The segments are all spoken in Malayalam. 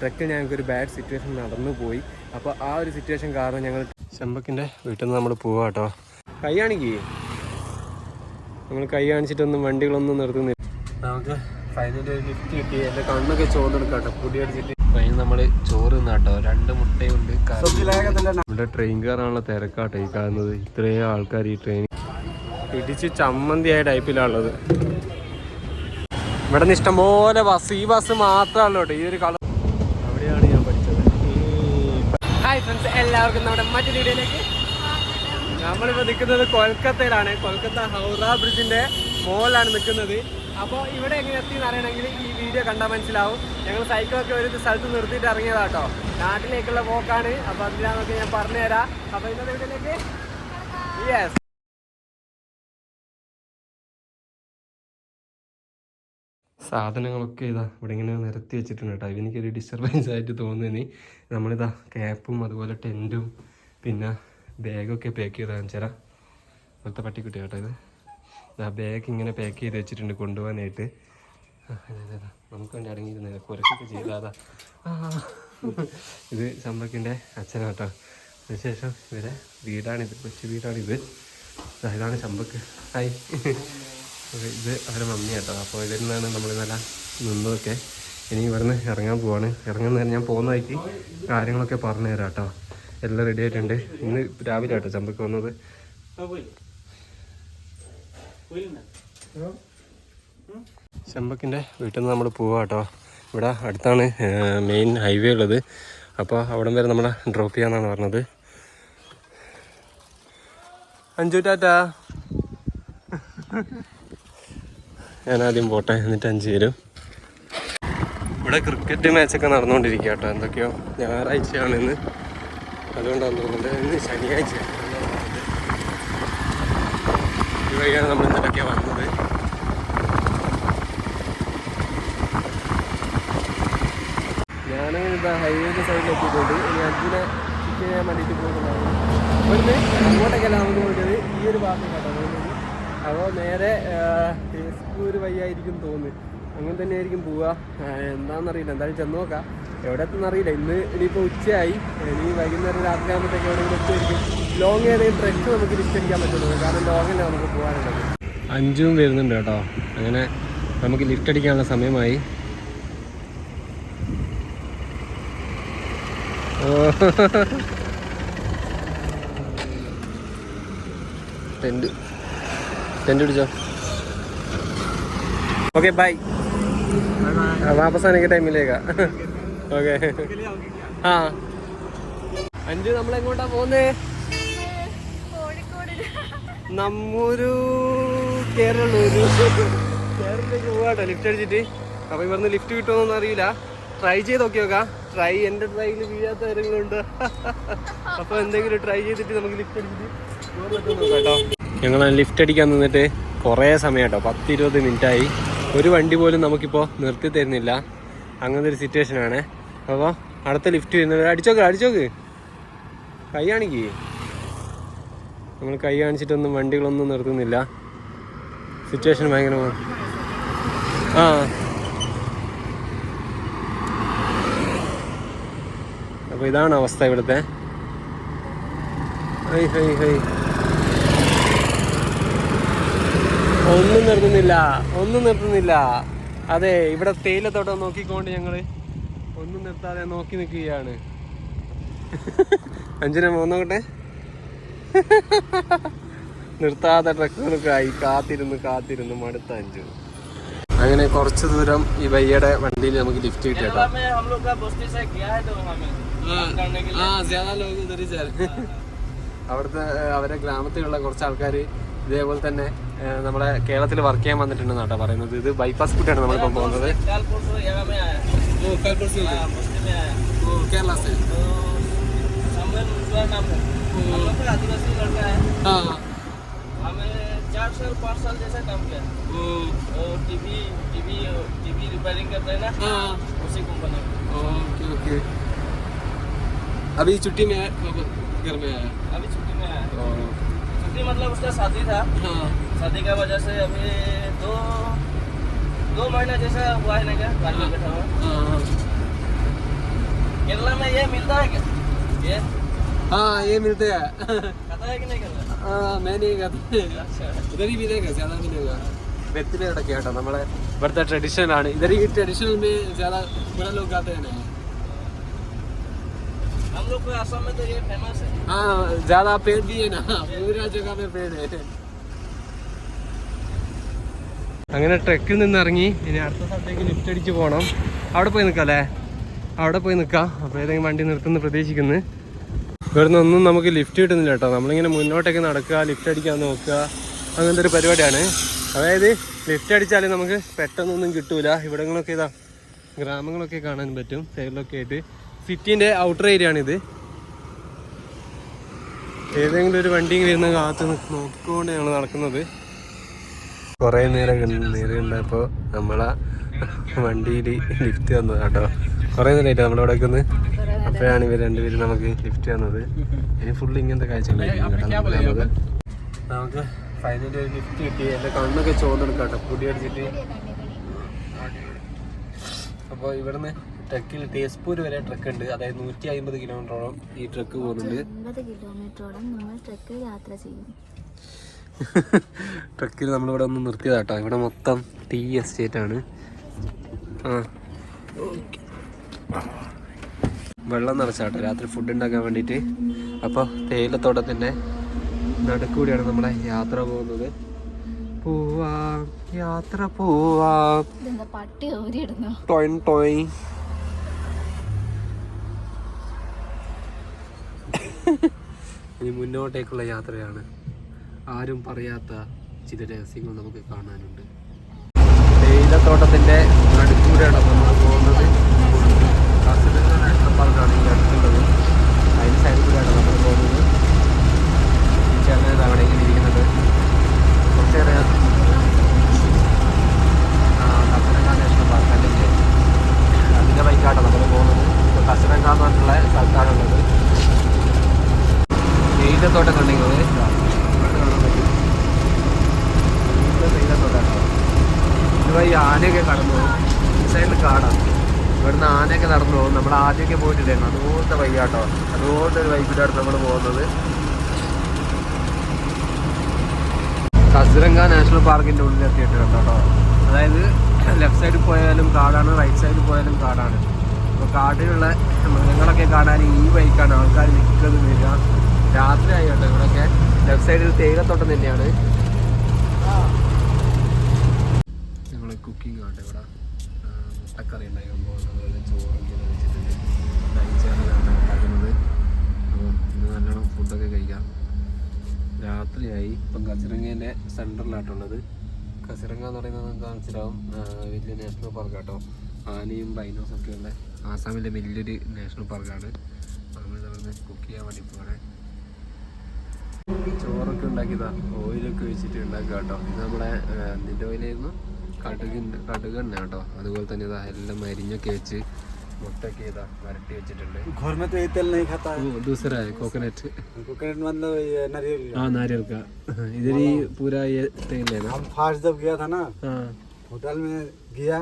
ട്രക്കിൽ ഞങ്ങൾക്ക് ഒരു ബാഡ് സിറ്റുവേഷൻ നടന്നു പോയി അപ്പോൾ ആ ഒരു സിറ്റുവേഷൻ കാരണം ഞങ്ങൾ ചെമ്പക്കിന്റെ വീട്ടിൽ നിന്ന് നമ്മൾ പോവാം കേട്ടോ. കൈ കാണിക്കേ. നമ്മൾ കൈ കാണിച്ചിട്ടൊന്നും വണ്ടികളൊന്നും നിർത്തുന്നില്ല. നമുക്ക് ഫൈനലി ഒരു ലിഫ്റ്റ് കിട്ടി. എന്റെ കണ്ണൊക്കെ ചോറ് കേട്ടോ. പൊടി അടിച്ചിട്ട്. ഫൈനൽ നമ്മൾ ചോറ് നിന്നാട്ടോ രണ്ട് മുട്ടയുണ്ട് നമ്മുടെ ട്രെയിൻ കാറാണല്ലോ തിരക്കാട്ടോ ഈ കാണുന്നത്. ഇത്രയും ആൾക്കാർ ഈ ട്രെയിൻ ഇടിച്ച് ചമ്മന്തിയായ ടൈപ്പിലാണുള്ളത് ഇവിടെ നിന്ന് ഇഷ്ടംപോലെ ബസ് ഈ ബസ് മാത്രമല്ലോ കേട്ടോ. ഈ ഒരു കളർ അവിടെയാണ് ഞാൻ പഠിച്ചത് ഹായ് ഫ്രണ്ട്സ് എല്ലാവർക്കും നമ്മുടെ മറ്റൊരു വീഡിയോയിലേക്ക് നമ്മളിപ്പോൾ നിൽക്കുന്നത് കൊൽക്കത്തയിലാണ്. കൊൽക്കത്ത ഹൗറ ബ്രിഡ്ജിന്റെ മോളിലാണ് നിൽക്കുന്നത്. അപ്പോൾ ഇവിടെ എങ്ങനെ എത്തി എന്ന് അറിയണമെങ്കിൽ ഈ വീഡിയോ കണ്ടാൽ മനസ്സിലാവും. ഞങ്ങൾ സൈക്കിളൊക്കെ ഒരു സ്ഥലത്ത് നിർത്തിയിട്ട് ഇറങ്ങിയതാട്ടോ നാട്ടിലേക്കുള്ള പോക്കാണ് അപ്പോൾ അതിനാന്നൊക്കെ ഞാൻ പറഞ്ഞുതരാം. അപ്പോൾ ഇന്നത്തെ വീഡിയോയിലേക്ക്. യെസ് സാധനങ്ങളൊക്കെ ഇതാ ഇവിടെ ഇങ്ങനെ നിരത്തി വെച്ചിട്ടുണ്ട് കേട്ടോ. എനിക്കൊരു ഡിസ്റ്റർബൻസ് ആയിട്ട് തോന്നുന്നു നമ്മളിതാ ക്യാപ്പും അതുപോലെ ടെന്റും പിന്നെ ബാഗൊക്കെ പാക്ക് ചെയ്ത് ചേരാ ഇവിടുത്തെ പട്ടിക്കുട്ടി കേട്ടോ ഇത്. ആ ബാഗ് ഇങ്ങനെ പാക്ക് ചെയ്ത് വെച്ചിട്ടുണ്ട് കൊണ്ടുപോകാനായിട്ട്. നമുക്ക് വേണ്ടി അടങ്ങിയിരുന്നത്. കുരക്കൊക്കെ ചെയ്താതാ ഇത് ചമ്പക്കിന്റെ അച്ഛനാട്ടോ അതിനുശേഷം ഇവരെ വീടാണിത്. കൊച്ചു വീടാണിത്. ഇതാണ് ചമ്പക്ക് ഹായ്. അപ്പൊ ഇത് അവരെ മമ്മി കേട്ടോ. അപ്പോൾ ഇതിൽ നിന്നാണ് നമ്മൾ നല്ല നിന്നതൊക്കെ. ഇനി ഇവിടുന്ന് ഇറങ്ങാൻ പോവാണ്. ഇറങ്ങുന്ന നേരം ഞാൻ പോകുന്ന വഴിക്ക് കാര്യങ്ങളൊക്കെ പറഞ്ഞു തരാം കേട്ടോ. എല്ലാം റെഡി ആയിട്ടുണ്ട്. ഇന്ന് രാവിലെ കേട്ടോ ചമ്പക്ക് വന്നത്. ചെമ്പക്കിന്റെ വീട്ടിൽ നിന്ന് നമ്മൾ പോവാം കേട്ടോ. ഇവിടെ അടുത്താണ് മെയിൻ ഹൈവേ ഉള്ളത്. അപ്പോൾ അവിടം വരെ നമ്മളെ ഡ്രോപ്പ് ചെയ്യാന്നാണ് പറഞ്ഞത്. അഞ്ചു ടാറ്റാ. ഞാൻ ആദ്യം പോട്ടെ എന്നിട്ട് അഞ്ച് പേരും ഇവിടെ ക്രിക്കറ്റ് മാച്ചൊക്കെ നടന്നുകൊണ്ടിരിക്കുക കേട്ടോ. എന്തൊക്കെയോ ഞായറാഴ്ചയാണ് ഇന്ന് അതുകൊണ്ടാണ് തോന്നുന്നത് ഇന്ന് ശനിയാഴ്ച. ഇവയാണ് നമ്മൾ ഇന്നലൊക്കെ വന്നത്. ഞാനങ്ങനെ ഇതാ സൈഡിൽ എത്തിയിട്ടുണ്ട്. ഇനി അഞ്ചിനെ പിക്ക് ചെയ്യാൻ വേണ്ടിയിട്ട് പോകുന്നതാണ്. അങ്ങോട്ടൊക്കെ അല്ല നമുക്ക് പോയിട്ടത് ഈ ഒരു ഭാഗത്തേക്കാട്ടോ. പോകുന്നത് അപ്പോൾ നേരെ ഫേസ്ബുക്ക് ഒരു വഴിയായിരിക്കും തോന്നുന്നു. അങ്ങനെ തന്നെ ആയിരിക്കും പോവുക എന്താണെന്നറിയില്ല. എന്തായാലും ചെന്ന് നോക്കാം. എവിടെ എത്തുന്നറിയില്ല ഇന്ന് ഇനിയിപ്പോൾ ഉച്ചയായി. ഇനി വൈകുന്നേരം രാത്രി ആകുമ്പോഴത്തേക്ക് എവിടെയെങ്കിലും എത്തുമായിരിക്കും ലോങ് ഏതെങ്കിലും ട്രെക്ക് നമുക്ക് അടിക്കാൻ പറ്റുള്ളൂ. കാരണം ലോങ്ങിലാണ് നമുക്ക് പോകാനുള്ളത്. അഞ്ചും വരുന്നുണ്ട് കേട്ടോ. അങ്ങനെ നമുക്ക് ലിഫ്റ്റ് അടിക്കാനുള്ള സമയമായി. ടെന്റ് ടെന്റ് പിടിച്ചോ ഓക്കെ ബൈ വാപ്പസ് ആണെങ്കിൽ ടൈമിലേക്കാ ഓക്കെ ആ. അഞ്ചു നമ്മളെങ്ങോട്ടാ പോകുന്നേ നമ്മൊരു കേരളൂര് കേരളത്തിലേക്ക് പോവാട്ടോ ലിഫ്റ്റ് അടിച്ചിട്ട്. അപ്പൊ ഇവിടുന്ന് ലിഫ്റ്റ് കിട്ടുമോന്നൊന്നും അറിയില്ല. ട്രൈ ചെയ്ത് നോക്കി നോക്കാം ട്രൈ എന്റെ ട്രൈയിൽ വീഴാത്ത കാര്യങ്ങളുണ്ട്. അപ്പൊ എന്തെങ്കിലും ട്രൈ ചെയ്തിട്ട് നമുക്ക് ലിഫ്റ്റ് അടിച്ചിട്ട് കേട്ടോ. ഞങ്ങൾ ലിഫ്റ്റ് അടിക്കാൻ നിന്നിട്ട് കുറേ സമയം കേട്ടോ പത്ത് ഇരുപത് മിനിറ്റായി. ഒരു വണ്ടി പോലും നമുക്കിപ്പോൾ നിർത്തി തരുന്നില്ല. അങ്ങനത്തെ ഒരു സിറ്റുവേഷൻ ആണ്. അപ്പോൾ അടുത്ത ലിഫ്റ്റ് വരുന്നത് അടിച്ചോക്ക് അടിച്ചോക്ക്. കൈ കാണിക്കേ. നമ്മൾ കൈ കാണിച്ചിട്ടൊന്നും വണ്ടികളൊന്നും നിർത്തുന്നില്ല. സിറ്റുവേഷൻ ഭയങ്കരമാണ് ആ. അപ്പോൾ ഇതാണ് അവസ്ഥ ഇവിടുത്തെ. Hi hi hi. ഒന്നും നിർത്തുന്നില്ല ഒന്നും നിർത്തുന്നില്ല. അതെ ഇവിടെ തേയിലത്തോട്ടം നോക്കിക്കൊണ്ട് ഞങ്ങൾ ഒന്നും നിർത്താതെ നോക്കി നിൽക്കുകയാണ്. അഞ്ചിനെ മൂന്നോട്ടെ നിർത്താതെ ട്രക്കുകൾക്കായി കാത്തിരുന്ന് കാത്തിരുന്ന് മടുത്ത അഞ്ചു അങ്ങനെ കുറച്ച് ദൂരം ഈ വയ്യയുടെ വണ്ടിയിൽ നമുക്ക് ലിഫ്റ്റ് കിട്ടി അവിടുത്തെ അവരെ ഗ്രാമത്തിലുള്ള കുറച്ച് ആൾക്കാർ ഇതേപോലെ തന്നെ നമ്മുടെ കേരളത്തിൽ വർക്ക് ചെയ്യാൻ വന്നിട്ടുണ്ടെന്ന് കേട്ടോ പറയുന്നത് ഇത് ബൈപ്പാസ് കൂട്ടിയാണ് നമ്മളിപ്പം പോകുന്നത് कालपुर से यहाँ में आया हाँ, बस्ती में आया കേരള तो सामने मुजवा नाम है हम लोग का आदिवासी लड़का है हमें चार साल पाँच साल जैसा काम किया और टीवी टीवी टीवी रिपेयरिंग करते हैं ना उसी कंपनी में ओके ओके अभी छुट्टी में है घर में है अभी छुट्टी में आया छुट्टी मतलब उसका शादी था हाँ शादी का वजह से अभी दो दो महीना जैसा हुआ है ना क्या घर में बैठा हुआ हाँ केरला में ये मिलता है क्या ये हाँ ये मिलते हैं खाता है कि नहीं खाता हाँ मैं नहीं खाता अच्छा ഇതർ മിലേഗ ജ്യാദ മിലേഗ വെത്തിലെ ഇടയ്ക്ക് കേട്ടോ നമ്മളെ ഇവിടുത്തെ ട്രഡീഷണൽ ആണ് ഇതർ ഈ ട്രഡീഷണൽ में ज्यादा बड़ा लोग गाते हैं ना हम लोग को असम में तो ये फेमस है हाँ ज्यादा पेड़ भी है ना पूरा जगह में पेड़ है അങ്ങനെ ട്രക്കിൽ നിന്ന് ഇറങ്ങി ഇനി അടുത്ത സ്ഥലത്തേക്ക് ലിഫ്റ്റ് അടിച്ച് പോകണം അവിടെ പോയി നിൽക്കാം അല്ലേ അവിടെ പോയി നിൽക്കാം. അപ്പോൾ ഏതെങ്കിലും വണ്ടി നിർത്തുന്നു പ്രതീക്ഷിക്കുന്നു. ഇവിടുന്ന് ഒന്നും നമുക്ക് ലിഫ്റ്റ് കിട്ടുന്നില്ല കേട്ടോ. നമ്മളിങ്ങനെ മുന്നോട്ടേക്ക് നടക്കുക ലിഫ്റ്റ് അടിക്കാൻ നോക്കുക അങ്ങനത്തെ ഒരു പരിപാടിയാണ്. അതായത് ലിഫ്റ്റ് അടിച്ചാൽ നമുക്ക് പെട്ടെന്നൊന്നും കിട്ടൂല. ഇവിടങ്ങളൊക്കെ ഇതാ ഗ്രാമങ്ങളൊക്കെ കാണാൻ പറ്റും. സൈഡിലൊക്കെ ആയിട്ട്. സിറ്റീന്റെ ഔട്ടർ ഏരിയ ആണിത്. ഏതെങ്കിലും ഒരു വണ്ടി ഇരുന്ന് കാത്ത് നിക്ക് നോക്കിക്കൊണ്ട് ഞങ്ങൾ നടക്കുന്നത്. കുറേ നേരം നേരം ഉണ്ടായപ്പോൾ നമ്മളെ വണ്ടിയിൽ ലിഫ്റ്റ് തന്നത് കേട്ടോ. കുറേ നേരമായിട്ട് നമ്മളവിടെ വെക്കുന്നത് അപ്പോഴാണ് ഇവർ രണ്ടുപേരും നമുക്ക് ലിഫ്റ്റ് തന്നത്. ഇനി ഫുള്ള് ഇങ്ങനത്തെ കാഴ്ചകളായിരിക്കും കേട്ടോ നമുക്ക്. നമുക്ക് ഫൈനലി ഒരു ലിഫ്റ്റ് കിട്ടി. എന്റെ കണ്ണൊക്കെ ചോന്നെടുക്കാം കേട്ടോ. പൊടി അടിച്ചിട്ട്. അപ്പോൾ ഇവിടുന്ന് ട്രക്കിൽ തേസ്പൂർ വരെ ട്രക്ക് ഉണ്ട്. അതായത് നൂറ്റി അമ്പത് കിലോമീറ്ററോളം ഈ ട്രക്ക് പോകുന്നുണ്ട്. കിലോമീറ്ററോളം നമ്മൾ ട്രക്ക് യാത്ര ചെയ്യും. ട്രക്കിൽ നമ്മളിവിടെ ഒന്ന് നിർത്തിയതാട്ടോ. ഇവിടെ മൊത്തം ടീ എസ്റ്റേറ്റ് ആണ്. ആ. വെള്ളം നിറച്ചാട്ടോ. രാത്രി ഫുഡ് ഉണ്ടാക്കാൻ വേണ്ടിയിട്ട്. അപ്പോൾ തേയിലത്തോട്ടത്തിന്റെ നടുക്കൂടിയാണ് നമ്മളെ യാത്ര പോകുന്നത്. പോവാം. യാത്ര പോവാം. പട്ടി ഓരിയിടുന്നു ടോയിൻ ടോയ്. ഇനി മുന്നോട്ടേക്കുള്ള യാത്രയാണ്. ആരും പറയാത്ത ചില രഹസ്യങ്ങൾ നമുക്ക് കാണാനുണ്ട്. തേയിലത്തോട്ടത്തിന്റെ നടുക്കൂടെയാണ് നമ്മൾ പോകുന്നത്. കാസർഗോഡ് നാഷണൽ പാർക്കാണ് ഈ അടുത്തുള്ളത് അതിന് സൈഡിൽ കൂടെയാണ് നമ്മൾ പോകുന്നത് ഈ ചേട്ടൻ അവിടെ ഇങ്ങനെ ഇരിക്കുന്നത് കുറച്ചേറെ കസരങ്ക നാഷണൽ പാർക്ക് അല്ലെങ്കിൽ അതിന്റെ ബൈക്കാണ് നമ്മൾ പോകുന്നത് ഇപ്പോൾ കസരങ്ക എന്ന് പറഞ്ഞിട്ടുള്ള സ്ഥലത്താണുള്ളത് തേയിലത്തോട്ടം കണ്ടെങ്കിൽ തേയിലത്തോട്ടാണ് ഇതുവഴി ആനയൊക്കെ കടന്നു പോകും ഈ സൈഡിൽ കാടാണ് ഇവിടുന്ന് ആനയൊക്കെ നടന്നു പോകും. നമ്മൾ ആദ്യമൊക്കെ പോയിട്ടുണ്ടായിരുന്നു അതുപോലത്തെ വയ്യാട്ടോ. അതുപോലത്തെ ഒരു വൈകിട്ടാണ് നമ്മൾ പോകുന്നത്. കസിരംഗ നാഷണൽ പാർക്കിന്റെ ഉള്ളിൽ എത്തിയിട്ട് കേട്ടോ. അതായത് ലെഫ്റ്റ് സൈഡിൽ പോയാലും കാടാണ് റൈറ്റ് സൈഡിൽ പോയാലും കാടാണ്. അപ്പോൾ കാടിലുള്ള മൃഗങ്ങളൊക്കെ കാണാൻ ഈ ബൈക്കാണ് ആൾക്കാർ നിൽക്കുന്നത് വരിക. രാത്രിയായി കേട്ടോ ഇവിടെയൊക്കെ ലെഫ്റ്റ് സൈഡിൽ തേയിലത്തോട്ടം തന്നെയാണ് ഞങ്ങൾ കുക്കിംഗ് ആട്ടെ ഇവിടെ ആ, മുട്ടക്കറി ഉണ്ടാക്കാൻ പോകുന്നത് അതുപോലെ ചോറൊക്കെ വെച്ചിട്ടുണ്ട് കഴിച്ചാണ് ഉണ്ടാക്കുന്നത് അപ്പോൾ ഇന്ന് നല്ലോണം ഫുഡൊക്കെ കഴിക്കാം രാത്രിയായി. ഇപ്പം കസിറങ്ങേന്റെ സെന്ററിലായിട്ടുള്ളത്. കസിറങ്ങ എന്ന് പറയുന്നത് നമുക്ക് മനസ്സിലാവും. വലിയ നാഷണൽ പാർക്ക് കേട്ടോ ആനയും ബൈനോസ് ഒക്കെ ഉള്ള ആസാമിലെ വലിയൊരു നാഷണൽ പാർക്കാണ്. ഇതവിടെ കുക്ക് ചെയ്യാൻ വേണ്ടി പോകണേ ചോറൊക്കെ ഉണ്ടാക്കിയതാ. ഓയിലൊക്കെ വെച്ചിട്ട് ഉണ്ടാക്കുക കേട്ടോ. ഇത് നമ്മുടെ എന്തിന്റെ ഓയിലായിരുന്നു. കടുകിന്റെ കടുക് എണ്ണ കേട്ടോ. അതുപോലെ തന്നെ ഇതാ എല്ലാം മരിഞ്ഞൊക്കെ വെച്ച് മുട്ടൊക്കെ ഇതാ വരട്ടി വെച്ചിട്ടുണ്ട് घर में तो ये तेल नहीं खाता है वो दूसरा है कोकोनट कोकोनट मतलब ये नारियल हाँ नारियल का इधर ही पूरा ये तेल है ना हम फास्ट जब गया था ना हाँ होटल में गया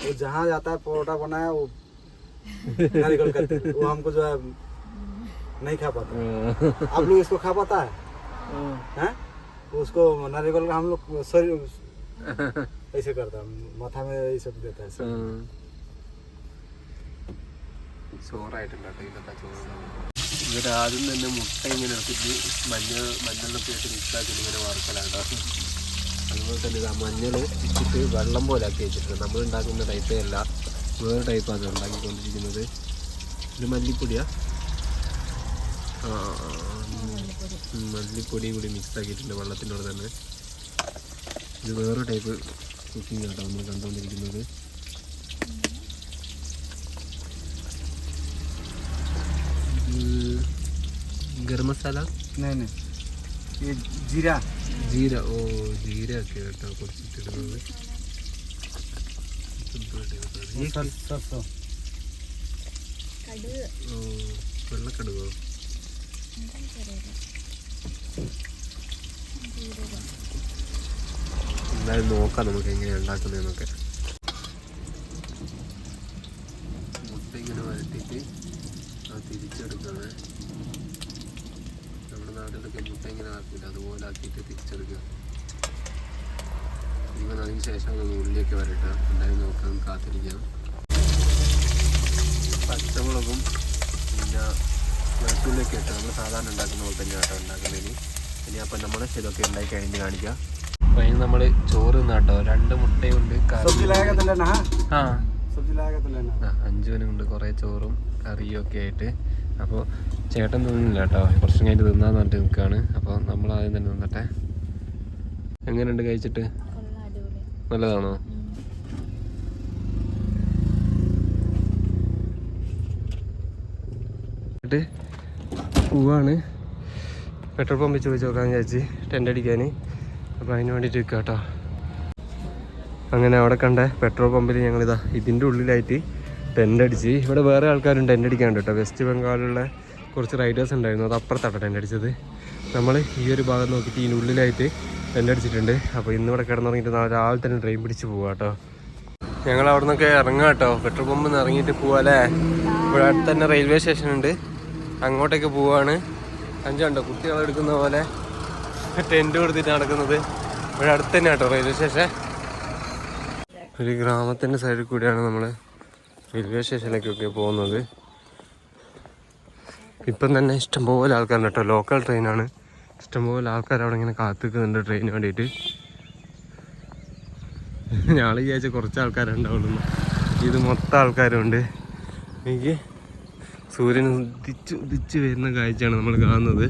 वो जहाँ जाता है परोठा बनाया वो नारियल का तेल वो हमको जो है नहीं खा पाता आप लोग इसको खा पाता है हैं उसको नारियल का हम लोग शरीर ऐसे करता है माथा में ये सब देता है सब। ചോറായിട്ടുണ്ട് കേട്ടോ ഇന്നത്തെ ചോറ് ഇവർ ആദ്യം തന്നെ മുട്ട ഇങ്ങനെ എടുത്തിട്ട് മഞ്ഞൾ മഞ്ഞളിലൊക്കെ ഇട്ട് മിക്സാക്കി ഇങ്ങനെ വറുക്കലാണ്. അതുപോലെ തന്നെ ആ മഞ്ഞൾ ഇട്ടിട്ട് വെള്ളം പോലെ ആക്കി വെച്ചിട്ടുണ്ട്. നമ്മൾ ഉണ്ടാക്കുന്ന ടൈപ്പേ അല്ല. വേറെ ടൈപ്പാണ് ഉണ്ടാക്കിക്കൊണ്ടിരിക്കുന്നത്. ഇത് മല്ലിപ്പൊടിയാ? ആ ഉം, മല്ലിപ്പൊടിയും കൂടി മിക്സ് ആക്കിയിട്ടുണ്ട് വെള്ളത്തിന്റെ കൂടെ തന്നെ. ഇത് വേറെ ടൈപ്പ് കുക്കിംഗ് ആട്ടോ നമ്മൾ കണ്ടുകൊണ്ടിരിക്കുന്നത് ഇത് ഗരം മസാല? ജീര. ജീര. ഓ ജീര ഒക്കെ കേട്ടോ കുറച്ചിട്ടിടുന്നത്. ഓ വെള്ളക്കടുവോ എന്തായാലും നോക്കാം നമുക്ക് എങ്ങനെയാണ് ഉണ്ടാക്കുന്നതെന്നൊക്കെ. ശേഷം ഒന്ന് ഉള്ളിയൊക്കെ വരട്ടെ. ഉണ്ടായി നോക്കാൻ കാത്തിരിക്കാം. പച്ചമുളകും പിന്നെ വെളുത്തുള്ളിയൊക്കെ ഇട്ട് നമ്മൾ സാധാരണ ഉണ്ടാക്കുന്ന പോലെ തന്നെ ആട്ടോ ഉണ്ടാക്കുന്നതിന് ഇനി. അപ്പം നമ്മൾ ഇതൊക്കെ ഉണ്ടാക്കി കഴിഞ്ഞ് കാണിക്കാം. അപ്പം അതിന് നമ്മൾ ചോറ് നട്ടോ രണ്ട് മുട്ടയുണ്ട് ആ. അഞ്ചുവിനും ഉണ്ട്. കുറേ ചോറും കറിയും ഒക്കെ ആയിട്ട്. അപ്പോൾ ചേട്ടൻ തിന്നില്ല കേട്ടോ. കുറച്ചും കഴിഞ്ഞിട്ട് തിന്നാന്ന് പറഞ്ഞിട്ട് നിൽക്കുകയാണ്. അപ്പോൾ നമ്മൾ ആദ്യം തന്നെ തിന്നട്ടെ. എങ്ങനെയുണ്ട് കഴിച്ചിട്ട്? നല്ലതാണോ? പോവാണ്. പെട്രോൾ പമ്പിൽ ചോദിച്ച് നോക്കാൻ വിചാരിച്ച് ടെന്റ് അടിക്കാൻ അപ്പോൾ അതിന് വേണ്ടിയിട്ട് നിൽക്കുക കേട്ടോ അങ്ങനെ അവിടെ കണ്ട പെട്രോൾ പമ്പിൽ ഞങ്ങളിതാ ഇതിന്റെ ഉള്ളിലായിട്ട് ടെന്റ് അടിച്ച്. ഇവിടെ വേറെ ആൾക്കാരും ടെന്റ് അടിക്കാണ്ട് കേട്ടോ വെസ്റ്റ് ബംഗാളിലുള്ള കുറച്ച് റൈഡേഴ്സ് ഉണ്ടായിരുന്നു. അത് അപ്പുറത്താണ് ടെന്റ് അടിച്ചത്. നമ്മൾ ഈ ഒരു ഭാഗം നോക്കിയിട്ട് ഇതിന്റെ ഉള്ളിലായിട്ട് ടെന്റ് അടിച്ചിട്ടുണ്ട് അപ്പോൾ ഇന്ന് ഇവിടെ കിടന്നുറങ്ങിയിട്ട് നാളെ രാവിലെ തന്നെ ട്രെയിൻ പിടിച്ച് പോവാം കേട്ടോ ഞങ്ങൾ അവിടെ നിന്നൊക്കെ ഇറങ്ങാം കേട്ടോ പെട്രോൾ പമ്പിൽ നിന്ന് ഇറങ്ങിയിട്ട് പോവാല്ലേ ഇവിടെ അടുത്ത് തന്നെ റെയിൽവേ സ്റ്റേഷൻ ഉണ്ട്. അങ്ങോട്ടേക്ക് പോവാണ്. അഞ്ചുണ്ടോ കുട്ടികൾ എടുക്കുന്ന പോലെ ടെന്റ് കൊടുത്തിട്ട് നടക്കുന്നത്. ഇവിടെ അടുത്ത് തന്നെ കേട്ടോ റെയിൽവേ സ്റ്റേഷൻ ഒരു ഗ്രാമത്തിന്റെ സൈഡിൽ കൂടിയാണ് നമ്മൾ റെയിൽവേ സ്റ്റേഷനിലേക്കൊക്കെ പോകുന്നത്. ഇപ്പം തന്നെ ഇഷ്ടംപോലെ ആൾക്കാരുണ്ട് കേട്ടോ ലോക്കൽ ട്രെയിനാണ് ഇഷ്ടംപോലെ ആൾക്കാർ അവിടെ ഇങ്ങനെ കാത്തിക്കുന്നുണ്ട് ട്രെയിന് വേണ്ടിയിട്ട് ഞാൾ വിചാരിച്ച കുറച്ച് ആൾക്കാരുണ്ടാവുള്ളൂ ഇത് മൊത്തം ആൾക്കാരുണ്ട്. എനിക്ക് സൂര്യൻ ഉദിച്ച് ഉദിച്ച് വരുന്ന കാഴ്ചയാണ് നമ്മൾ കാണുന്നത്.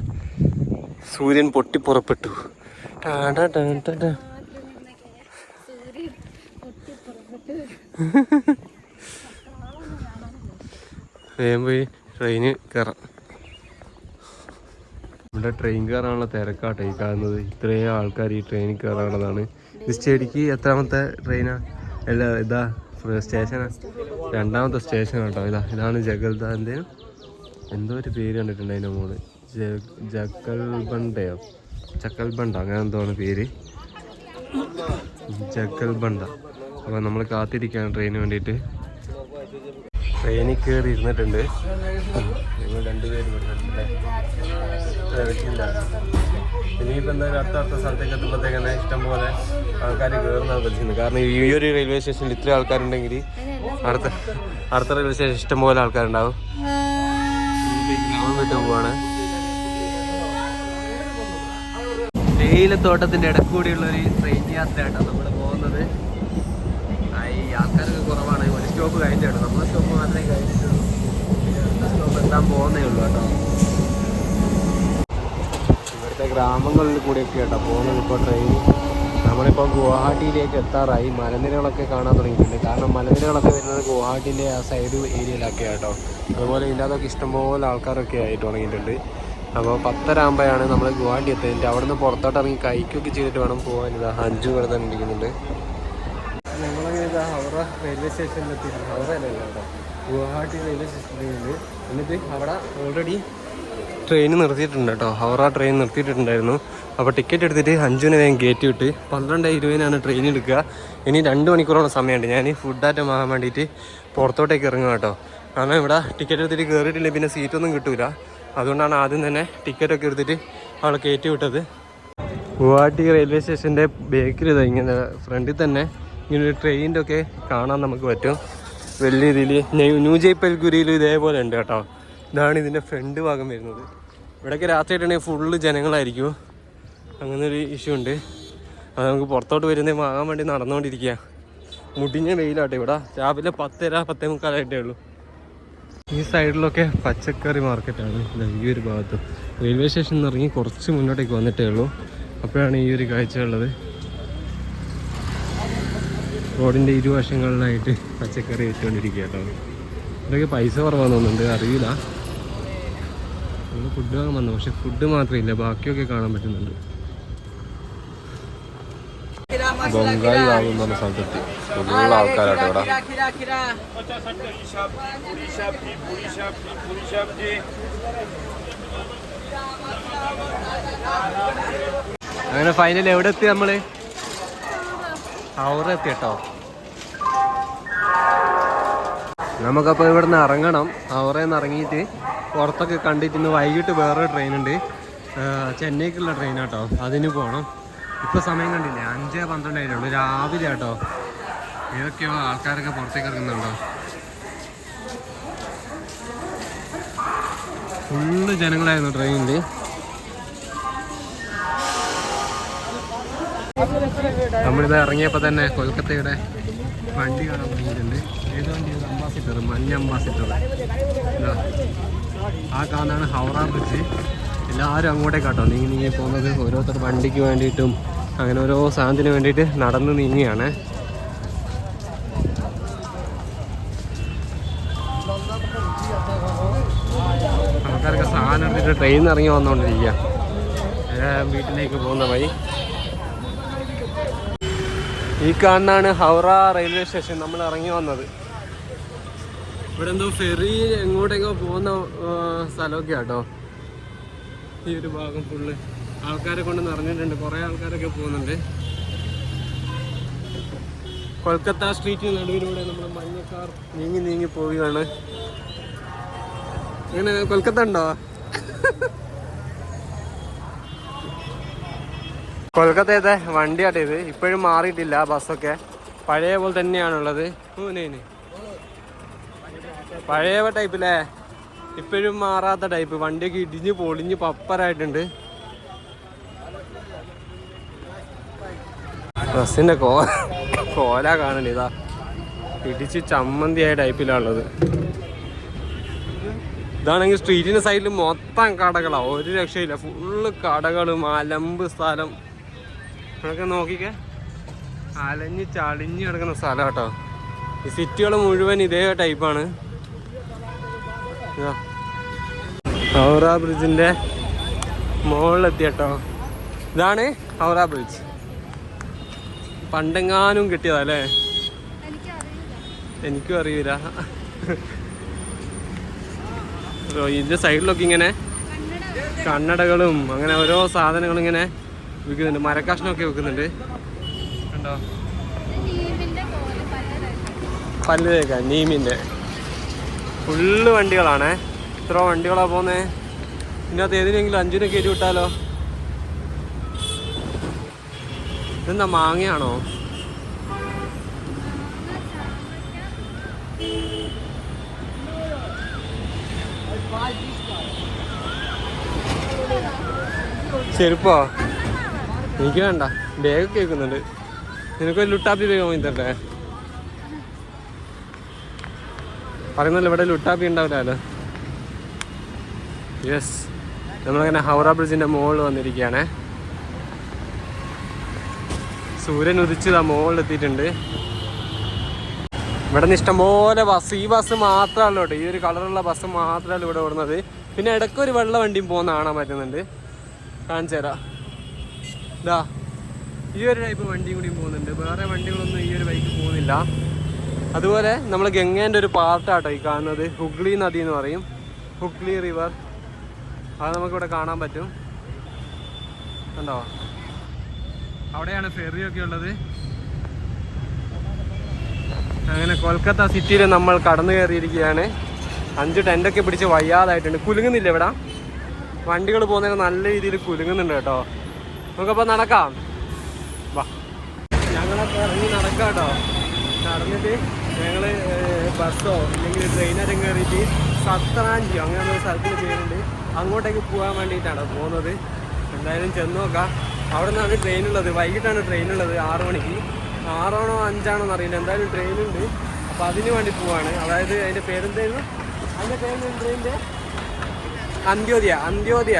സൂര്യൻ പൊട്ടി പുറപ്പെട്ടു. വേഗം പോയി ട്രെയിന് കയറാം ഇവിടെ ട്രെയിൻ കയറാനുള്ള തിരക്കാട്ടെ ഈ കാണുന്നത്. ഇത്രയും ആൾക്കാർ ഈ ട്രെയിനിൽ കയറാനുള്ളതാണ് ഇത് എത്രാമത്തെ ട്രെയിനാ അല്ല ഇതാ സ്റ്റേഷനാ രണ്ടാമത്തെ സ്റ്റേഷൻ കേട്ടോ. ഇതാ ഇതാണ് ജഗൽദാന്റെ എന്തോ ഒരു പേര് കണ്ടിട്ടുണ്ട് അതിന്റെ മോൾ. ജക്കൽബണ്ടയോ ചക്കൽബണ്ട അങ്ങനെ എന്തോ ആണ് പേര്. ജക്കൽബണ്ട അപ്പോൾ നമ്മൾ കാത്തിരിക്കുകയാണ് ട്രെയിന് വേണ്ടിയിട്ട്. ട്രെയിനിൽ കയറി ഇരുന്നിട്ടുണ്ട് ഞങ്ങൾ രണ്ടുപേരും ഇരുന്നിട്ടുണ്ട് തിരക്കില്ല ഇനിയിപ്പോൾ എന്തായാലും അടുത്ത അടുത്ത സ്ഥലത്തേക്ക് എത്തുമ്പോഴത്തേക്ക് തന്നെ ഇഷ്ടംപോലെ ആൾക്കാർ കയറുന്നതാണ് പ്രതീക്ഷിക്കുന്നത്. കാരണം ഈ ഒരു റെയിൽവേ സ്റ്റേഷനിൽ ഇത്രയും ആൾക്കാരുണ്ടെങ്കിൽ അടുത്ത അടുത്ത റെയിൽവേ സ്റ്റേഷൻ ഇഷ്ടംപോലെ ആൾക്കാരുണ്ടാവും. വിട്ട് പോവാണ്. തേയിലത്തോട്ടത്തിന്റെ ഇടക്കൂടിയുള്ള ഒരു ട്രെയിൻ യാത്രയാട്ടോ നമ്മൾ പോകുന്നത്. ഈ ആൾക്കാരൊക്കെ കുറവാണ്. ഒരു സ്റ്റോപ്പ് കഴിഞ്ഞിട്ടുണ്ട് നമ്മുടെ സ്റ്റോപ്പ് മാത്രമേ കഴിഞ്ഞിട്ടുള്ളൂ. അടുത്ത സ്റ്റോപ്പ് എത്താൻ പോകുന്നേ ഉള്ളൂ കേട്ടോ. ഇവിടുത്തെ ഗ്രാമങ്ങളിൽ കൂടിയൊക്കെ കേട്ടോ പോകുന്നത് ഇപ്പോൾ ട്രെയിൻ നമ്മളിപ്പോൾ ഗുവാഹട്ടിയിലേക്ക് എത്താറായി. മലനിരകളൊക്കെ കാണാൻ തുടങ്ങിയിട്ടുണ്ട്. കാരണം മലനിരകളൊക്കെ വരുന്നത് ഗുവാഹട്ടിന്റെ ആ സൈഡ് ഏരിയയിലൊക്കെ കേട്ടോ അതുപോലെ ഇതിന്റെ അതൊക്കെ ഇഷ്ടംപോലെ ആൾക്കാരൊക്കെ ആയിട്ട് തുടങ്ങിയിട്ടുണ്ട്. അപ്പോൾ പത്തരാകുമ്പോഴാണ് നമ്മൾ ഗുവാഹട്ടി എത്തുന്നത് അവിടെ നിന്ന് പുറത്തോട്ട് ഇറങ്ങി കൈക്കൊക്കെ ചെയ്തിട്ട് വേണം പോകാൻ. ഇതാ അഞ്ചു ഇവിടെ തന്നെ ഇരിക്കുന്നുണ്ട്. ഞങ്ങളങ്ങനെ ഇതാ ഹൗറ റെയിൽവേ സ്റ്റേഷനിലെത്തി ഹൗറ അല്ലല്ലോ റെയിൽവേ സ്റ്റേഷനിലുണ്ട് എന്നിട്ട് അവിടെ ഓൾറെഡി ട്രെയിൻ നിർത്തിയിട്ടുണ്ട് കേട്ടോ. ഹവറ ട്രെയിൻ നിർത്തിയിട്ടുണ്ടായിരുന്നു. അപ്പോൾ ടിക്കറ്റ് എടുത്തിട്ട് അഞ്ചുവിനെ വേഗം ഗേറ്റ് വിട്ട് പന്ത്രണ്ട് ഇരുപതിനാണ് ട്രെയിൻ എടുക്കുക. ഇനി രണ്ട് മണിക്കൂറോളം സമയമുണ്ട്. ഞാൻ ഫുഡ് ഫുഡായിട്ട് വാങ്ങാൻ വേണ്ടിയിട്ട് പുറത്തോട്ടേക്ക് ഇറങ്ങുക കേട്ടോ. കാരണം ഇവിടെ ടിക്കറ്റ് എടുത്തിട്ട് കയറിയിട്ടില്ല പിന്നെ സീറ്റൊന്നും കിട്ടില്ല അതുകൊണ്ടാണ് ആദ്യം തന്നെ ടിക്കറ്റൊക്കെ എടുത്തിട്ട് അവളെ കയറ്റി വിട്ടത്. ഗുവാഹട്ടി റെയിൽവേ സ്റ്റേഷന്റെ ബേക്കിൽ ഇതാ ഇങ്ങനെ ഫ്രണ്ടിൽ തന്നെ ഇങ്ങനെ ട്രെയിനിന്റെ ഒക്കെ കാണാൻ നമുക്ക് പറ്റും. വലിയ രീതിയിൽ ന്യൂ ജയ്പൽഗുരിയിലും ഇതേപോലെ ഉണ്ട് കേട്ടോ. ഇതാണ് ഇതിന്റെ ഫ്രണ്ട് ഭാഗം വരുന്നത്. ഇവിടെയൊക്കെ രാത്രിയായിട്ടുണ്ടെങ്കിൽ ഫുള്ള് ജനങ്ങളായിരിക്കും അങ്ങനെ ഒരു ഇഷ്യൂ ഉണ്ട്. അത് നമുക്ക് പുറത്തോട്ട് വരുന്നേ വാങ്ങാൻ വേണ്ടി നടന്നുകൊണ്ടിരിക്കുക മുടിഞ്ഞ വെയിലാട്ടെ ഇവിടെ. രാവിലെ പത്തര പത്തേ മുക്കാലായിട്ടേ ഉള്ളൂ. ഈ സൈഡിലൊക്കെ പച്ചക്കറി മാർക്കറ്റാണ് ഈ ഒരു ഭാഗത്ത്. റെയിൽവേ സ്റ്റേഷനിൽ നിന്ന് ഇറങ്ങി കുറച്ച് മുന്നോട്ടേക്ക് വന്നിട്ടേ ഉള്ളൂ. അപ്പോഴാണ് ഈ ഒരു കാഴ്ച ഉള്ളത്. റോഡിന്റെ ഇരുവശങ്ങളിലായിട്ട് പച്ചക്കറി വെച്ചുകൊണ്ടിരിക്കുക കേട്ടോ. ഇതൊക്കെ പൈസ കുറവാന്ന് തോന്നുന്നുണ്ട്. അറിയില്ല. നമ്മൾ ഫുഡ് വാങ്ങാൻ വന്നു. പക്ഷെ ഫുഡ് മാത്രമില്ല. ബാക്കിയൊക്കെ കാണാൻ പറ്റുന്നുണ്ട്. ബംഗാളി വാങ്ങുന്ന സ്ഥലത്തെത്തി. ഫുള്ളുള്ള ആൾക്കാരാട്ടോ ഇവിടെ. അങ്ങനെ ഫൈനൽ എവിടെ എത്തി നമ്മൾ? ഹൗറ എത്തി കേട്ടോ. നമുക്കപ്പോൾ ഇവിടെ നിന്ന് ഇറങ്ങണം. അവിടെ നിന്ന് ഇറങ്ങിയിട്ട് പുറത്തൊക്കെ കണ്ടിട്ട് ഇന്ന് വൈകിട്ട് വേറൊരു ട്രെയിൻ ഉണ്ട്. ചെന്നൈക്കുള്ള ട്രെയിൻ ആട്ടോ. അതിന് പോകണം ഇപ്പോൾ സമയം കണ്ടില്ലേ? അഞ്ച് പന്ത്രണ്ടായിട്ടുള്ളൂ രാവിലെ ആട്ടോ. ഏതൊക്കെയോ ആൾക്കാരൊക്കെ പുറത്തേക്ക് ഇറങ്ങുന്നുണ്ടോ? ഫുള്ള് ജനങ്ങളായിരുന്നു ട്രെയിനിൽ നമ്മളിത് ഇറങ്ങിയപ്പോൾ തന്നെ കൊൽക്കത്തയുടെ വണ്ടി കാണാൻ തുടങ്ങിയിട്ടുണ്ട് ഏത് വണ്ടി അംബാസിഡർ മഞ്ഞ അംബാസിഡർ ആ കാണാണ് ഹൗറ ബ്രിഡ്ജ്. എല്ലാവരും അങ്ങോട്ടേക്കാട്ടോ നീങ്ങി നീങ്ങി പോകുന്നത് ഓരോരുത്തർ വണ്ടിക്ക് വേണ്ടിയിട്ടും അങ്ങനെ ഓരോ സാധനത്തിന് വേണ്ടിയിട്ട് നടന്ന് നീങ്ങിയാണ്. ആൾക്കാരൊക്കെ സാധനം എടുത്തിട്ട് നിന്ന് ഇറങ്ങി വന്നുകൊണ്ടിരിക്കുക. വീട്ടിലേക്ക് പോകുന്ന വഴി? ഈ കാണുന്നതാണ് ഹൗറ റെയിൽവേ സ്റ്റേഷൻ. നമ്മൾ ഇറങ്ങി വന്നത്. ഇവിടെ എന്തോ ഫെറി എങ്ങോട്ടേക്കോ പോകുന്ന സ്ഥലമൊക്കെ ആട്ടോ ഈ ഒരു ഭാഗം ഫുള്ള് ആൾക്കാരെ കൊണ്ട് നിറഞ്ഞിട്ടുണ്ട്. കുറേ ആൾക്കാരൊക്കെ പോകുന്നുണ്ട്. കൊൽക്കത്ത സ്ട്രീറ്റിന് നടുവിലൂടെ നമ്മൾ മഞ്ഞക്കാർ നീങ്ങി നീങ്ങി പോവുകയാണ്. ഇങ്ങനെ കൊൽക്കത്ത ഉണ്ടോ? കൊൽക്കത്തയത്തെ വണ്ടിയാട്ടേത്. ഇപ്പോഴും മാറിയിട്ടില്ല ബസ്സൊക്കെ. പഴയ പോലെ തന്നെയാണുള്ളത്. ഊനേന് പഴയ ടൈപ്പില്ലേ ഇപ്പോഴും മാറാത്ത ടൈപ്പ് വണ്ടിയൊക്കെ ഇടിഞ്ഞ് പൊളിഞ്ഞ് പപ്പറായിട്ടുണ്ട് ബസ്സിന്റെ കോ കോല കാണണ്ട ഇതാ. ഇടിച്ച് ചമ്മന്തിയായ ടൈപ്പിലാണുള്ളത് ഇതാണെങ്കിൽ സ്ട്രീറ്റിന്റെ സൈഡിൽ മൊത്തം കടകളാ. ഒരു രക്ഷയില്ല. ഫുള്ള് കടകളും അലമ്പ് സ്ഥലം. അതൊക്കെ നോക്കിക്കേ. അലഞ്ഞ് ചളിഞ്ഞ് കിടക്കുന്ന സ്ഥലം കേട്ടോ. ഈ സിറ്റികൾ മുഴുവൻ ഇതേ ടൈപ്പാണ് ഹൗറ ബ്രിഡ്ജിന്റെ മുകളിലെത്തി കേട്ടോ ഇതാണ് ഹൗറ ബ്രിഡ്ജ്. പണ്ടെങ്ങാനും കിട്ടിയതാ അല്ലേ എനിക്കും അറിയില്ല. ഇതിന്റെ ഇതിന്റെ സൈഡിലൊക്കെ ഇങ്ങനെ കണ്ണടകളും അങ്ങനെ ഓരോ സാധനങ്ങളും ഇങ്ങനെ വിൽക്കുന്നുണ്ട്. മരക്കഷ്ണമൊക്കെ വിൽക്കുന്നുണ്ട്. കണ്ടോ? പല്ല് തേക്കാൻ നീമിന്റെ ഫുള്ള് വണ്ടികളാണേ. ഇത്ര വണ്ടികളാ പോന്നെ. ഇതിനകത്ത് ഏതിനെങ്കിലും അഞ്ചിനെ കയറ്റി വിട്ടാലോ? ഇതെന്താ മാങ്ങയാണോ? ചെരുപ്പോ? എനിക്ക് വേണ്ട. ബാഗ് കേൾക്കുന്നുണ്ട് നിനക്കൊരു ലുട്ടാപ്പി ബാഗ് വാങ്ങി തരട്ടെ പറയുന്നല്ലോ ഇവിടെ ലുട്ടാപ്പി ഉണ്ടാവില്ലല്ലോ. യെസ് നമ്മളങ്ങനെ ഹൗറ ബ്രിഡ്ജിന്റെ മുകളിൽ വന്നിരിക്കുകയാണ്. സൂര്യൻ ഉദിച്ചത് ആ എത്തിയിട്ടുണ്ട്. ഇവിടെ നിന്ന് ഇഷ്ടംപോലെ ബസ് ഈ ബസ് മാത്രമല്ല ഈ ഒരു കളറുള്ള ബസ് മാത്രമല്ല ഇവിടെ ഓടുന്നത്. പിന്നെ ഇടയ്ക്ക് ഒരു വെള്ള വണ്ടിയും പോകുന്ന കാണാൻ പറ്റുന്നുണ്ട്. കാണിച്ചു തരാം. ഇതാ ഈ ഒരു ടൈപ്പ് വണ്ടിയും കൂടിയും പോകുന്നുണ്ട്. വേറെ വണ്ടികളൊന്നും ഈ ഒരു ബൈക്ക് പോകുന്നില്ല. അതുപോലെ നമ്മൾ ഗംഗേന്റെ ഒരു പാർട്ടാട്ടോ ഈ കാണുന്നത്. ഹുഗ്ലി നദി എന്ന് പറയും. ഹുഗ്ലി റിവർ. അത് നമുക്കിവിടെ കാണാൻ പറ്റും. കണ്ടോ? അവിടെയാണ് ഫെറിയൊക്കെ ഉള്ളത്. അങ്ങനെ കൊൽക്കത്ത സിറ്റിയിൽ നമ്മൾ കടന്നു കയറിയിരിക്കുകയാണ്. അഞ്ച് ടെന്റൊക്കെ പിടിച്ച് വയ്യാതായിട്ടുണ്ട്. കുലുങ്ങുന്നില്ല ഇവിടെ? വണ്ടികൾ പോകുന്നതിന് നല്ല രീതിയിൽ കുലുങ്ങുന്നുണ്ട് കേട്ടോ. നമുക്കപ്പോൾ നടക്കാം. വാ. ഞങ്ങളൊക്കെ ഇറങ്ങി നടക്കാം കേട്ടോ നടന്നിട്ട് ഞങ്ങൾ ബസ്സോ അല്ലെങ്കിൽ ട്രെയിനൊക്കെ കയറിയിട്ട് സത്രാഞ്ചി അങ്ങനെ ഒരു സ്ഥലത്തിന് പേരുണ്ട് അങ്ങോട്ടേക്ക് പോകാൻ വേണ്ടിയിട്ടാണ് പോകുന്നത്. എന്തായാലും ചെന്ന് നോക്കാം. അവിടെ നിന്നാണ് ട്രെയിൻ ഉള്ളത്. വൈകിട്ടാണ് ട്രെയിൻ ഉള്ളത് ആറ് മണിക്ക്. ആറാണോ അഞ്ചാണോ എന്നറിയില്ല. എന്തായാലും ട്രെയിൻ ഉണ്ട്. അപ്പോൾ അതിന് വേണ്ടി പോവാണ്. അതായത് അതിന്റെ പേരെന്തായിരുന്നു? അതിന്റെ പേരെന്തായിരുന്നു ട്രെയിനിന്റെ അന്ത്യോദയ അന്ത്യോദയ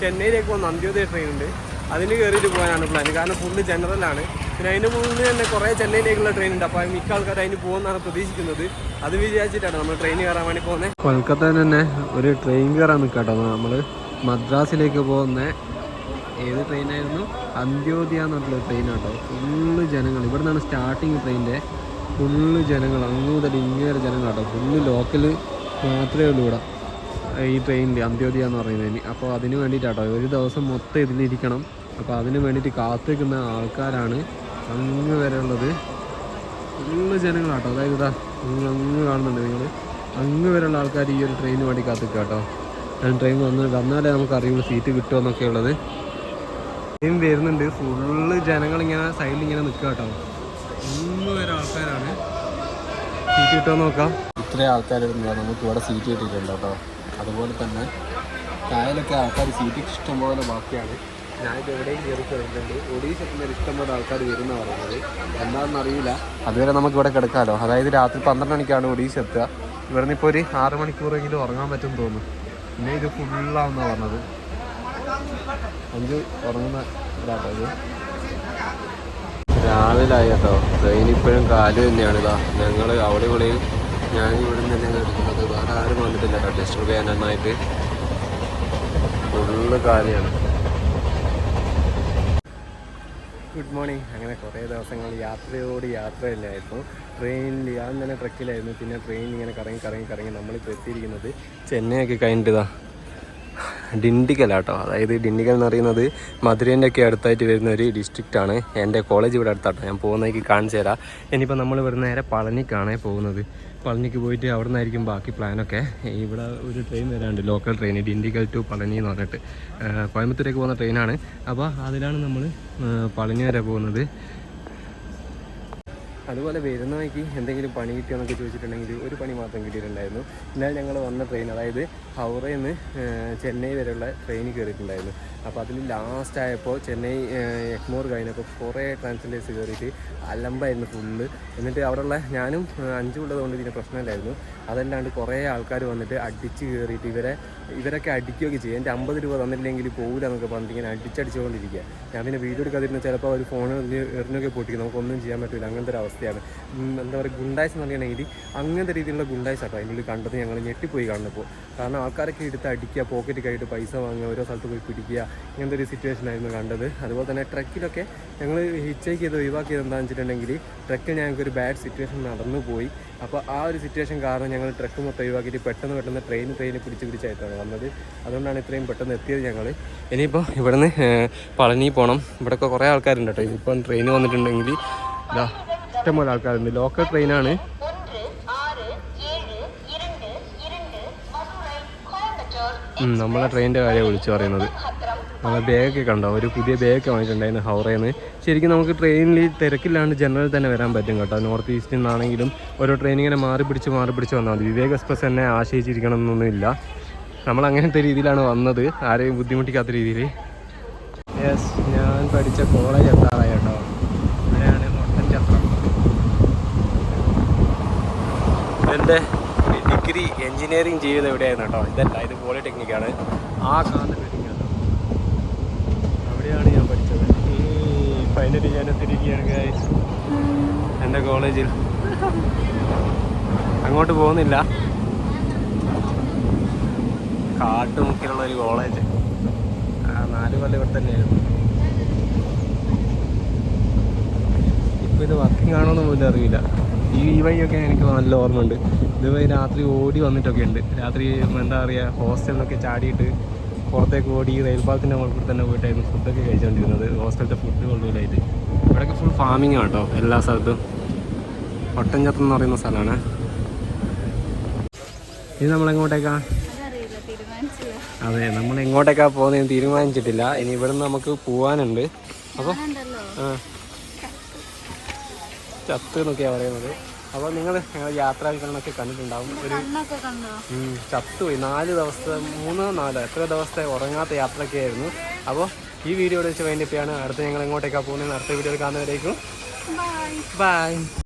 ചെന്നൈയിലേക്ക് പോകുന്ന അന്ത്യോദയ ട്രെയിൻ ഉണ്ട്. അതിന് കയറിയിട്ട് പോകാനാണ് പ്ലാൻ കാരണം ഫുള്ള് ജനറലാണ് പിന്നെ അതിന്റെ മുന്നേ തന്നെ കുറേ ചെന്നൈയിലേക്കുള്ള ട്രെയിൻ ഉണ്ട്. അപ്പോൾ മിക്ക ആൾക്കാർ അതിന് പോകുമെന്നാണ് പ്രതീക്ഷിക്കുന്നത്. അത് വിചാരിച്ചിട്ടാണ് നമ്മൾ ട്രെയിൻ കയറാൻ വേണ്ടി പോകുന്നത് കൊൽക്കത്തയിൽ തന്നെ ഒരു ട്രെയിൻ കയറാൻ നിൽക്കാട്ടോ നമ്മൾ മദ്രാസിലേക്ക് പോകുന്ന ഏത് ട്രെയിനായിരുന്നു അന്ത്യോദയ എന്ന് പറഞ്ഞിട്ടുള്ള ട്രെയിൻ ആട്ടോ ഫുള്ള് ജനങ്ങൾ. ഇവിടെ നിന്നാണ് സ്റ്റാർട്ടിങ് ട്രെയിനിന്റെ ഫുള്ള് ജനങ്ങൾ. അങ്ങ് മുതൽ ഇങ്ങനെ ജനങ്ങളാട്ടോ ഫുള്ള് ലോക്കൽ മാത്രമേ ഉള്ളൂ ഇവിടെ. ഈ ട്രെയിനിൽ അന്ത്യോദയ എന്ന് പറയുന്നതിന്. അപ്പോൾ അതിന് വേണ്ടിയിട്ടാട്ടോ ഒരു ദിവസം മൊത്തം ഇതിലിരിക്കണം. അപ്പോൾ അതിന് വേണ്ടിയിട്ട് കാത്തിരിക്കുന്ന ആൾക്കാരാണ് അങ്ങ് വരെയുള്ളത് ഫുള്ള് ജനങ്ങളാട്ടോ. അതായത് ഇതാ അങ്ങ് അങ്ങ് കാണുന്നുണ്ട് നിങ്ങൾ അങ്ങ് വരെയുള്ള ആൾക്കാർ ഈ ഒരു ട്രെയിന് വേണ്ടി കാത്തിക്കുക കേട്ടോ ട്രെയിൻ വന്ന് വന്നാലേ നമുക്ക് അറിയുള്ളൂ സീറ്റ് കിട്ടുമോ എന്നൊക്കെ ഉള്ളത്. ട്രെയിൻ വരുന്നുണ്ട്. ഫുള്ള് ജനങ്ങൾ ഇങ്ങനെ സൈഡിൽ ഇങ്ങനെ നിൽക്കുക കേട്ടോ അങ്ങ് വരെ ആൾക്കാരാണ്. സീറ്റ് കിട്ടുമോ നോക്കാം. ഇത്രയും ആൾക്കാരുണ്ട് നമുക്ക് ഇവിടെ സീറ്റ് കിട്ടിയിട്ടുണ്ട് കേട്ടോ അതുപോലെ തന്നെ കായലൊക്കെ ആൾക്കാർ സീറ്റ് ഇഷ്ടംപോലെ ബാക്കിയാണ്. ഞാനിത് എവിടെയും കയറി കഴിഞ്ഞിട്ടുണ്ട് ഒഡീഷത്തിൽ ഇഷ്ടംപോലെ ആൾക്കാർ വരുന്ന പറയുന്നത്. എന്താണെന്ന് അറിയില്ല. അതുവരെ നമുക്ക് ഇവിടെ കിടക്കാമല്ലോ അതായത് രാത്രി പന്ത്രണ്ട് മണിക്കാണ് ഒഡീഷ എത്തുക. ഇവിടുന്ന് ഇപ്പോൾ ഒരു ആറ് മണിക്കൂറെങ്കിലും ഉറങ്ങാൻ പറ്റും തോന്നുന്നു. പിന്നെ ഇത് ഫുള്ളാണെന്നാണ് പറഞ്ഞത്. അഞ്ച് ഉറങ്ങുന്ന ഇതാട്ടോ ഇത്. രാവിലെ കേട്ടോ ട്രെയിൻ ഇപ്പോഴും കാൽ തന്നെയാണ് ഇതാ. ഞങ്ങൾ അവിടെ ഇവിടെയും ഞാൻ ഇവിടെ നിന്ന് തന്നെ എടുക്കുന്നത്. വേറെ ആരും വന്നിട്ടില്ല കേട്ടോ. ഡിസ്റ്റർബ് ചെയ്യാൻ നന്നായിട്ട് ഫുള്ള് കാലിയാണ്. Good morning. അങ്ങനെ കുറേ ദിവസങ്ങൾ യാത്രയോട് യാത്രയില്ലായിരുന്നു. ട്രെയിനിൽ ഞാൻ തന്നെ ട്രക്കിലായിരുന്നു. പിന്നെ ട്രെയിൻ ഇങ്ങനെ കറങ്ങി കറങ്ങി കറങ്ങി നമ്മളിപ്പോൾ എത്തിയിരിക്കുന്നത് ചെന്നൈയൊക്കെ കഴിഞ്ഞിട്ടതാ ഡിണ്ടിഗലാട്ടോ. അതായത് ഡിണ്ടിഗൽ എന്ന് പറയുന്നത് മധുരേന്റെ ഒക്കെ അടുത്തായിട്ട് വരുന്ന ഒരു ഡിസ്ട്രിക്റ്റ് ആണ്. എന്റെ കോളേജ് ഇവിടെ അടുത്താട്ടോ. ഞാൻ പോകുന്നതിക്ക് കാണിച്ചു തരാം. ഇനിയിപ്പോൾ നമ്മൾ ഇവിടെ നേരെ പളനിക്കാണ് പോകുന്നത്. പളനിക്ക് പോയിട്ട് അവിടെ നിന്നായിരിക്കും ബാക്കി പ്ലാനൊക്കെ ഇവിടെ ഒരു ട്രെയിൻ വരാനുണ്ട്. Local train Dindigul to Palani എന്ന് പറഞ്ഞിട്ട്. കോയമ്പത്തൂരേക്ക് പോകുന്ന ട്രെയിനാണ് അപ്പോൾ അതിലാണ് നമ്മൾ പളനി വരെ പോകുന്നത്. അതുപോലെ വരുന്ന വഴിക്ക് എന്തെങ്കിലും പണി കിട്ടിയോ എന്നൊക്കെ ചോദിച്ചിട്ടുണ്ടെങ്കിൽ ഒരു പണി മാത്രം കിട്ടിയിട്ടുണ്ടായിരുന്നു. എന്നാൽ ഞങ്ങൾ വന്ന ട്രെയിൻ അതായത് ഹൗറയിൽ നിന്ന് ചെന്നൈ വരെയുള്ള ട്രെയിൻ കയറിയിട്ടുണ്ടായിരുന്നു അപ്പോൾ അതിൽ ലാസ്റ്റ് ആയപ്പോൾ ചെന്നൈ എക്മോർ കഴിഞ്ഞപ്പോൾ കുറേ ട്രാൻസ്ലേറ്റേഴ്സ് കയറിയിട്ട് അലമ്പായിരുന്നു ഫുള്ള് എന്നിട്ട് അവിടെയുള്ള ഞാനും അഞ്ചുള്ളതുകൊണ്ട് ഇതിന് പ്രശ്നമില്ലായിരുന്നു. അതല്ലാണ്ട് കുറേ ആൾക്കാർ വന്നിട്ട് അടിച്ച് കയറിയിട്ട് ഇവരെ ഇവരൊക്കെ അടിക്കുകയൊക്കെ ചെയ്യും. എന്റെ അമ്പത് രൂപ തന്നില്ലെങ്കിൽ പോകില്ല എന്നൊക്കെ പറഞ്ഞിട്ട് ഇങ്ങനെ അടിച്ചടിച്ചുകൊണ്ടിരിക്കുക. ഞാൻ പിന്നെ വീഡിയോ എടുക്കാതിരുന്ന ചിലപ്പോൾ ഒരു ഫോൺ എറിഞ്ഞൊക്കെ പൊട്ടിക്കും. നമുക്കൊന്നും ചെയ്യാൻ പറ്റില്ല അങ്ങനത്തെ ഒരു അവസ്ഥയാണ്. എന്താ പറയുക ഗുണ്ടായ്സ് എന്ന് പറയുകയാണെങ്കിൽ അങ്ങനത്തെ രീതിയിലുള്ള ഗുണ്ടായ്സ് ആട്ടോ അതിനുള്ളിൽ കണ്ടത് ഞങ്ങൾ ഞെട്ടിപ്പോയി കാണുമ്പോൾ കാരണം ആൾക്കാരൊക്കെ എടുത്ത് അടിക്കുക പോക്കറ്റ് കൈയിട്ട് പൈസ വാങ്ങുക ഓരോ സ്ഥലത്ത് പോയി പിടിക്കുക ഇങ്ങനത്തെ ഒരു സിറ്റുവേഷൻ ആയിരുന്നു കണ്ടത്. അതുപോലെ തന്നെ ട്രക്കിലൊക്കെ ഞങ്ങൾ ഹിച്ചേക്ക് ചെയ്ത് ഒഴിവാക്കിയത് എന്താണെന്ന് വെച്ചിട്ടുണ്ടെങ്കിൽ ട്രക്കിൽ ഞങ്ങൾക്ക് ഒരു ബാഡ് സിറ്റുവേഷൻ നടന്നു പോയി അപ്പോൾ ആ ഒരു സിറ്റുവേഷൻ കാരണം ഞങ്ങൾ ട്രക്ക് മൊത്തം ഒഴിവാക്കിയിട്ട് പെട്ടെന്ന് പെട്ടെന്ന് ട്രെയിൻ ട്രെയിൻ പിടിച്ച് പിടിച്ചായിട്ടാണ് വന്നത്. അതുകൊണ്ടാണ് ഇത്രയും പെട്ടെന്ന് എത്തിയത് ഞങ്ങൾ ഇനിയിപ്പോൾ ഇവിടുന്ന് പളനി പോകണം ഇവിടെയൊക്കെ കുറേ ആൾക്കാരുണ്ട് കേട്ടോ. ഇപ്പം ട്രെയിൻ വന്നിട്ടുണ്ടെങ്കിൽ ഇതാ ഇഷ്ടംപോലെ ആൾക്കാരുണ്ട്. ലോക്കൽ ട്രെയിനാണ്. നമ്മളെ ട്രെയിനിന്റെ കാര്യം വിളിച്ചു പറയുന്നത്. നമ്മളെ ബാഗൊക്കെ കണ്ടോ? ഒരു പുതിയ ബാഗൊക്കെ വാങ്ങിയിട്ടുണ്ടായിരുന്നു ഹൗറയിൽ ശരിക്കും നമുക്ക് ട്രെയിനിൽ തിരക്കില്ലാണ്ട് ജനറൽ തന്നെ വരാൻ പറ്റും കേട്ടോ. നോർത്ത് ഈസ്റ്റിൽ നിന്നാണെങ്കിലും ഓരോ ട്രെയിൻ ഇങ്ങനെ മാറി പിടിച്ച് മാറി പിടിച്ച് വന്നാൽ മതി. വിവേക് എക്സ്പ്രസ് തന്നെ ആശ്രയിച്ചിരിക്കണം എന്നൊന്നുമില്ല. നമ്മൾ അങ്ങനത്തെ രീതിയിലാണ് വന്നത്. ആരെയും ബുദ്ധിമുട്ടിക്കാത്ത രീതിയിൽ. യെസ് ഞാൻ പഠിച്ച കോളേജ് എത്താറായി കേട്ടോ. ഇവിടെയാണ് മൊട്ടൻചത്രം എന്റെ ഡിഗ്രി എൻജിനീയറിങ് ചെയ്തത് എവിടെയായിരുന്നു കേട്ടോ? ഇതല്ല ഇത് പോളിടെക്നിക്കാണ് ആ കാണുന്ന ബിൽഡിംഗ് കേട്ടോ അവിടെയാണ് ഞാൻ പഠിച്ചത് ഈ ഫൈനലി ഞാൻ എത്തിയിരിക്കുകയാണ് ഗായ്സ് എന്റെ കോളേജിൽ അങ്ങോട്ട് പോകുന്നില്ല. കാട്ടുമുക്കിലുള്ള ഒരു കോളേജ് ആ നാല് കൊല്ലം ഇവിടെ തന്നെയായിരുന്നു. ഇപ്പോൾ ഇത് വർക്കിംഗ് ആണോ എന്ന് പോലും അറിയില്ല. ഈ ഈ വഴിയൊക്കെ എനിക്ക് നല്ല ഓർമ്മയുണ്ട്. ഇതുവഴി രാത്രി ഓടി വന്നിട്ടൊക്കെ ഉണ്ട്. രാത്രി എന്താ പറയുക ഹോസ്റ്റലിൽ നിന്നൊക്കെ ചാടിയിട്ട് പുറത്തേക്ക് ഓടി റെയിൽപാളത്തിന്റെ മുകളിൽ കൂടി തന്നെ പോയിട്ടായിരുന്നു ഫുഡൊക്കെ കഴിച്ചുകൊണ്ടിരുന്നത് ഹോസ്റ്റലിന്റെ ഫുഡ് കൊണ്ടുപോലായിട്ട് ഇവിടെയൊക്കെ ഫുൾ ഫാമിംഗ് കേട്ടോ എല്ലാ സ്ഥലത്തും. ഒട്ടൻചത്തം എന്ന് പറയുന്ന സ്ഥലമാണ്. ഇത് നമ്മളെങ്ങോട്ടേക്കാ അതെ നമ്മൾ എങ്ങോട്ടേക്കാ പോകുന്നതെന്ന് തീരുമാനിച്ചിട്ടില്ല. ഇനി ഇവിടുന്ന് നമുക്ക് പോവാനുണ്ട്. അപ്പോൾ ചത്ത് എന്നൊക്കെയാണ് പറയുന്നത്. അപ്പോൾ നിങ്ങൾ ഞങ്ങൾ യാത്രാവികരണമൊക്കെ കണ്ടിട്ടുണ്ടാവും. ഒരു ചത്തുപോയി. നാല് ദിവസത്തെ മൂന്നോ നാലോ എത്ര ദിവസത്തെ ഉറങ്ങാത്ത യാത്രയൊക്കെ ആയിരുന്നു. അപ്പോൾ ഈ വീഡിയോ വെച്ച് വേണ്ടിയിട്ടാണ് അടുത്ത് ഞങ്ങൾ എങ്ങോട്ടേക്കാണ് പോകുന്നത് അടുത്ത വീഡിയോ കാണുന്നവരേക്കും ബൈ